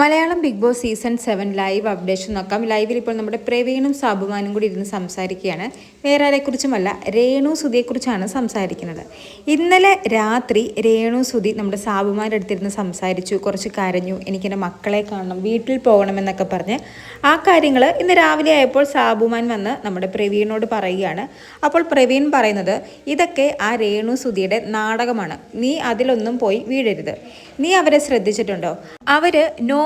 Malayalam Bigg Boss season seven live updation നോക്കാം. ലൈവിൽ ഇപ്പോൾ നമ്മുടെ പ്രവീണും സാബുമാനും കൂടി ഇരുന്ന് സംസാരിക്കുകയാണ്. വേറെ ആരെക്കുറിച്ചുമല്ല രേണു സുധിയെക്കുറിച്ചാണ് സംസാരിക്കുന്നത്. ഇന്നലെ രാത്രി രേണു സുധി നമ്മുടെ സാബുമാന്റെ അടുത്തിരുന്ന് സംസാരിച്ചു കുറച്ച് കരഞ്ഞു എനിക്കെന്റെ മക്കളെ കാണണം വീട്ടിൽ പോകണമെന്നൊക്കെ പറഞ്ഞ്. ആ കാര്യങ്ങൾ ഇന്ന് രാവിലെ ആയപ്പോൾ സാബുമാൻ വന്ന് നമ്മുടെ പ്രവീണിനോട് പറയുകയാണ്. അപ്പോൾ പ്രവീൺ പറയുന്നത് ഇതൊക്കെ ആ രേണു സുധിയുടെ നാടകമാണ്. നീ അതിലൊന്നും പോയി വീഴരുത്. നീ അവരെ ശ്രദ്ധിച്ചിട്ടുണ്ടോ? അവർ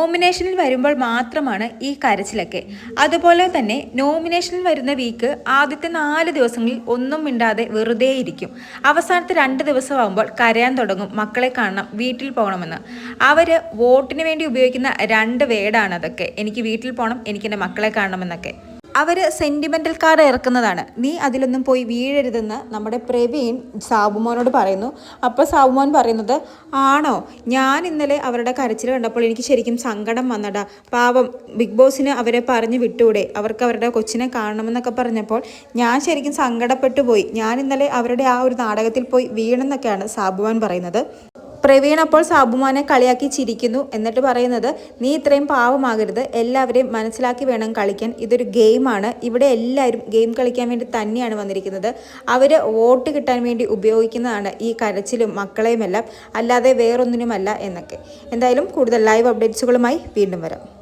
നോമിനേഷനിൽ വരുമ്പോൾ മാത്രമാണ് ഈ കരച്ചിലൊക്കെ. അതുപോലെ തന്നെ നോമിനേഷനിൽ വരുന്ന വീക്ക് ആദ്യത്തെ നാല് ദിവസങ്ങളിൽ ഒന്നും മിണ്ടാതെ വെറുതെ ഇരിക്കും. അവസാനത്തെ രണ്ട് ദിവസമാകുമ്പോൾ കരയാൻ തുടങ്ങും മക്കളെ കാണണം വീട്ടിൽ പോകണമെന്ന്. അവർ വോട്ടിന് വേണ്ടി ഉപയോഗിക്കുന്ന രണ്ട് വേർഡാണ് അതൊക്കെ. എനിക്ക് വീട്ടിൽ പോകണം എനിക്ക് എന്റെ മക്കളെ കാണണമെന്നൊക്കെ. അവർ സെന്റിമെന്റൽ കാർഡ് ഇറക്കുന്നതാണ്. നീ അതിലൊന്നും പോയി വീഴരുതെന്ന് നമ്മുടെ പ്രവീൺ സാബുമോനോട് പറയുന്നു. അപ്പോൾ സാബുമോൻ പറയുന്നത് ആണോ? ഞാൻ ഇന്നലെ അവരുടെ കരച്ചിൽ കണ്ടപ്പോൾ എനിക്ക് ശരിക്കും സങ്കടം വന്നടാ. പാവം ബിഗ് ബോസിന് അവരെ പറഞ്ഞ് വിട്ടൂടെ. അവർക്ക് അവരുടെ കൊച്ചിനെ കാണണമെന്നൊക്കെ പറഞ്ഞപ്പോൾ ഞാൻ ശരിക്കും സങ്കടപ്പെട്ടു പോയി ഞാൻ ഇന്നലെ അവരുടെ ആ ഒരു നാടകത്തിൽ പോയി വീണെന്നൊക്കെയാണ് സാബുമോൻ പറയുന്നത്. പ്രവീൺ അപ്പോൾ സാബുമാനെ കളിയാക്കി ചിരിക്കുന്നു. എന്നിട്ട് പറയുന്നത് നീ ഇത്രയും പാവമാകരുത്. എല്ലാവരെയും മനസ്സിലാക്കി വേണം കളിക്കാൻ. ഇതൊരു ഗെയിമാണ്. ഇവിടെ എല്ലാവരും ഗെയിം കളിക്കാൻ വേണ്ടി തന്നെയാണ് വന്നിരിക്കുന്നത്. അവർ വോട്ട് കിട്ടാൻ വേണ്ടി ഉപയോഗിക്കുന്നതാണ് ഈ കരച്ചിലും മക്കളെയുമെല്ലാം. അല്ലാതെ വേറൊന്നിനുമല്ല എന്നൊക്കെ. എന്തായാലും കൂടുതൽ ലൈവ് അപ്ഡേറ്റ്സുകളുമായി വീണ്ടും വരാം.